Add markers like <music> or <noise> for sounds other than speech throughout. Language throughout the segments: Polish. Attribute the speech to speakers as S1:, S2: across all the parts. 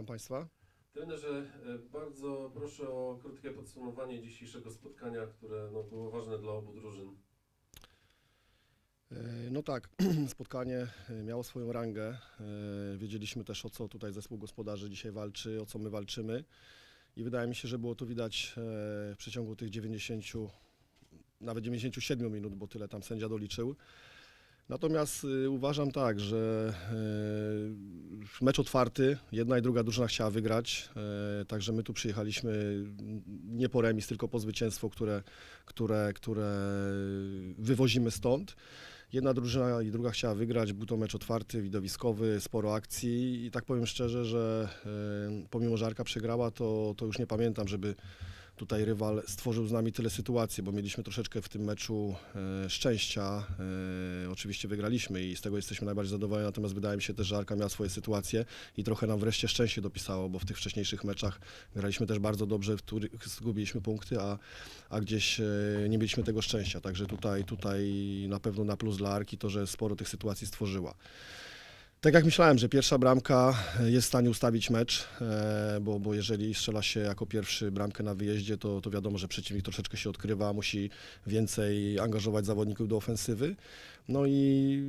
S1: witam Państwa.
S2: Trenerze, e, bardzo proszę o krótkie podsumowanie dzisiejszego spotkania, które no, było ważne dla obu drużyn.
S1: E, No tak, <clears throat> spotkanie e, miało swoją rangę. Wiedzieliśmy też o co tutaj zespół gospodarzy dzisiaj walczy, o co my walczymy. I wydaje mi się, że było to widać w przeciągu tych 90, nawet 97 minut, bo tyle tam sędzia doliczył. Natomiast uważam tak, że mecz otwarty, jedna i druga drużyna chciała wygrać, e, także my tu przyjechaliśmy nie po remis, tylko po zwycięstwo, które, które, które wywozimy stąd. Jedna drużyna i druga chciała wygrać, był to mecz otwarty, widowiskowy, sporo akcji i tak powiem szczerze, że e, pomimo, że Arka przegrała, to, to już nie pamiętam, żeby tutaj rywal stworzył z nami tyle sytuacji, bo mieliśmy troszeczkę w tym meczu e, szczęścia. E, oczywiście wygraliśmy i z tego jesteśmy najbardziej zadowoleni, natomiast wydaje mi się też, że Arka miała swoje sytuacje i trochę nam wreszcie szczęście dopisało, bo w tych wcześniejszych meczach graliśmy też bardzo dobrze, w których zgubiliśmy punkty, a, a gdzieś e, nie mieliśmy tego szczęścia. Także tutaj, tutaj na pewno na plus dla Arki to, że sporo tych sytuacji stworzyła. Tak jak myślałem, że pierwsza bramka jest w stanie ustawić mecz, e, bo, bo jeżeli strzela się jako pierwszy bramkę na wyjeździe, to, to wiadomo, że przeciwnik troszeczkę się odkrywa, musi więcej angażować zawodników do ofensywy. No i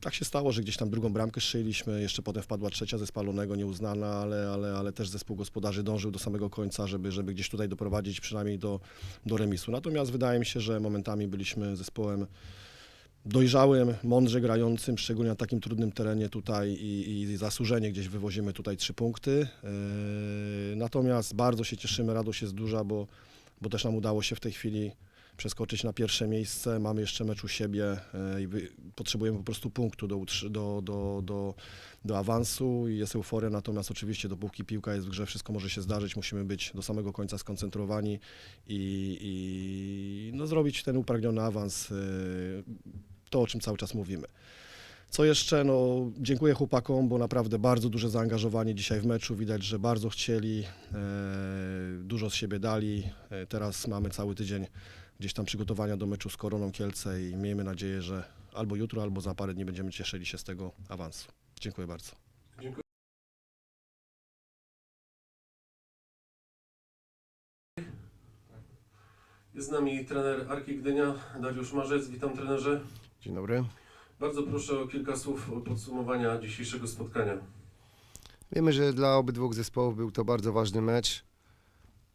S1: tak się stało, że gdzieś tam drugą bramkę strzeliliśmy, jeszcze potem wpadła trzecia ze spalonego, nieuznana, ale, ale, ale też zespół gospodarzy dążył do samego końca, żeby, żeby gdzieś tutaj doprowadzić przynajmniej do, do remisu. Natomiast wydaje mi się, że momentami byliśmy zespołem dojrzałym, mądrze grającym, szczególnie na takim trudnym terenie tutaj i, i zasłużenie gdzieś wywozimy tutaj trzy punkty. Yy, Natomiast bardzo się cieszymy, radość jest duża, bo, bo też nam udało się w tej chwili przeskoczyć na pierwsze miejsce. Mamy jeszcze mecz u siebie yy, i potrzebujemy po prostu punktu do, do, do, do, do awansu i jest euforia, natomiast oczywiście dopóki piłka jest w grze, wszystko może się zdarzyć, musimy być do samego końca skoncentrowani i, i no, zrobić ten upragniony awans, yy, to o czym cały czas mówimy. Co jeszcze? No, dziękuję chłopakom, bo naprawdę bardzo duże zaangażowanie dzisiaj w meczu. Widać, że bardzo chcieli, e, dużo z siebie dali. E, teraz mamy cały tydzień gdzieś tam przygotowania do meczu z Koroną Kielce i miejmy nadzieję, że albo jutro, albo za parę dni będziemy cieszyli się z tego awansu. Dziękuję bardzo.
S2: Dziękuję. Jest z nami trener Arki Gdynia, Dariusz Marzec. Witam trenerze.
S3: Dzień dobry.
S2: Bardzo proszę o kilka słów podsumowania dzisiejszego spotkania.
S3: Wiemy, że dla obydwu zespołów był to bardzo ważny mecz.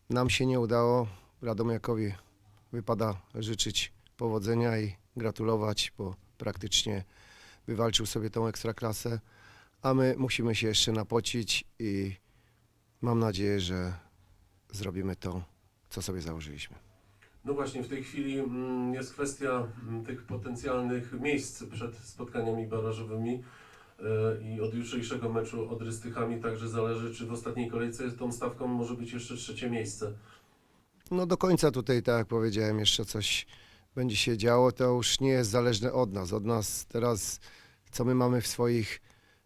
S3: Nam się nie udało. Radomiakowi wypada życzyć powodzenia i gratulować, bo praktycznie wywalczył sobie tą ekstraklasę. A my musimy się jeszcze napocić i mam nadzieję, że zrobimy to, co sobie założyliśmy.
S2: No właśnie, w tej chwili mm, jest kwestia mm, tych potencjalnych miejsc przed spotkaniami barażowymi e, i od jutrzejszego meczu od Rystychami także zależy, czy w ostatniej kolejce tą stawką może być jeszcze trzecie miejsce.
S3: No do końca tutaj, tak jak powiedziałem, jeszcze coś będzie się działo. To już nie jest zależne od nas. Od nas teraz, co my mamy w swoich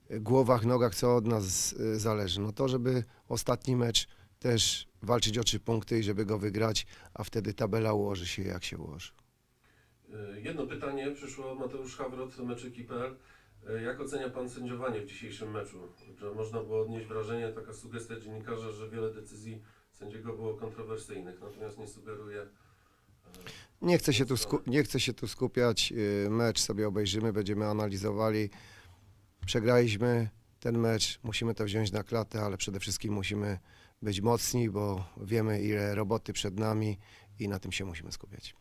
S3: e, głowach, nogach, co od nas e, zależy. No to, żeby ostatni mecz też walczyć o trzy punkty i żeby go wygrać, a wtedy tabela ułoży się jak się ułoży.
S2: E, Jedno pytanie przyszło Mateusz Hawrot, meczyki.pl. E, Jak ocenia Pan sędziowanie w dzisiejszym meczu? Że można było odnieść wrażenie, taka sugestia dziennikarza, że wiele decyzji sędziego było kontrowersyjnych, natomiast nie sugeruje. e,
S3: Nie chcę się tu, nie chcę się tu skupiać. Mecz sobie obejrzymy, będziemy analizowali. Przegraliśmy ten mecz. Musimy to wziąć na klatę, ale przede wszystkim musimy być mocni, bo wiemy ile roboty przed nami i na tym się musimy skupiać.